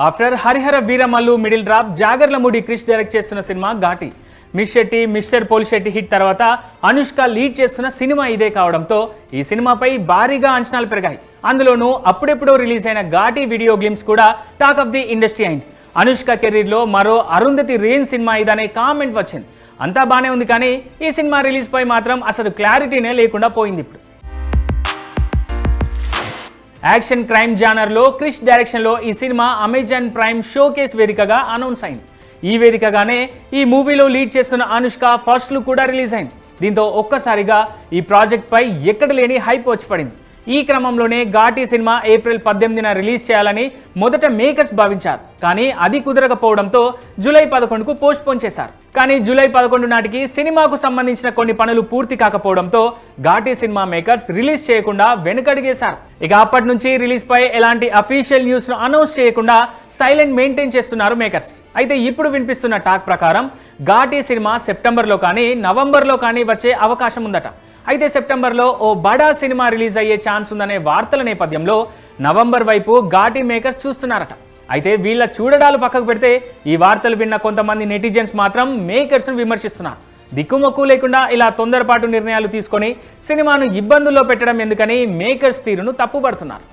After Harihara Veeramallu middle drop Jagarlamudi Krish direct చేస్తున్న cinema Ghaati. Miss Shetty mister Polishetty hit తర్వాత Anushka lead చేస్తున్న cinema ఇదే కావడంతో ఈ సినిమాపై భారీగా అంచనాలు పెరిగాయి. అందులోనూ అప్పుడెప్పుడో రిలీజ్ అయిన ఘాటి వీడియో గేమ్స్ కూడా టాక్ ఆఫ్ ది ఇండస్ట్రీ అయింది. అనుష్క కెరీర్లో మరో అరుంధతి రేన్ సినిమా ఇదనే కామెంట్ వచ్చింది. అంతా బాగానే ఉంది కానీ ఈ సినిమా రిలీజ్ పై మాత్రం అసలు క్లారిటీనే లేకుండా పోయింది ఇప్పుడు. యాక్షన్ క్రైమ్ జానర్లో క్రిష్ డైరెక్షన్లో ఈ సినిమా అమెజాన్ ప్రైమ్ షోకేస్ వేదికగా అనౌన్స్ అయింది. ఈ వేదికగానే ఈ మూవీలో లీడ్ చేస్తున్న అనుష్క ఫస్ట్ లుక్ కూడా రిలీజ్ అయింది. దీంతో ఒక్కసారిగా ఈ ప్రాజెక్ట్పై ఎక్కడ లేని హైప్ వచ్చి పడింది. ఈ క్రమంలోనే ఘాటి సినిమా ఏప్రిల్ పద్దెనిమిదిన రిలీజ్ చేయాలని మొదట మేకర్స్ భావించారు. కానీ అది కుదరకపోవడంతో జూలై పదకొండుకు పోస్ట్పోన్ చేశారు. కానీ జూలై పదకొండు నాటికి సినిమాకు సంబంధించిన కొన్ని పనులు పూర్తి కాకపోవడంతో ఘాటి సినిమా మేకర్స్ రిలీజ్ చేయకుండా వెనుకడిగేశారు. ఇక అప్పటి నుంచి రిలీజ్ పై ఎలాంటి అఫీషియల్ న్యూస్ను అనౌన్స్ చేయకుండా సైలెంట్ మెయింటైన్ చేస్తున్నారు మేకర్స్. అయితే ఇప్పుడు వినిపిస్తున్న టాక్ ప్రకారం ఘాటి సినిమా సెప్టెంబర్లో కానీ నవంబర్లో కానీ వచ్చే అవకాశం ఉందట. అయితే సెప్టెంబర్లో ఓ బడా సినిమా రిలీజ్ అయ్యే ఛాన్స్ ఉందనే వార్తల నేపథ్యంలో నవంబర్ వైపు ఘాటి మేకర్స్ చూస్తున్నారట. అయితే వీళ్ళ చూడడాలు పక్కకు పెడితే ఈ వార్తలు విన్న కొంతమంది నెటిజన్స్ మాత్రం మేకర్స్ను విమర్శిస్తున్నారు. దిక్కుమొక్కు లేకుండా ఇలా తొందరపాటు నిర్ణయాలు తీసుకొని సినిమాను ఇబ్బందుల్లో పెట్టడం ఎందుకని మేకర్స్ తీరును తప్పుపడుతున్నారు.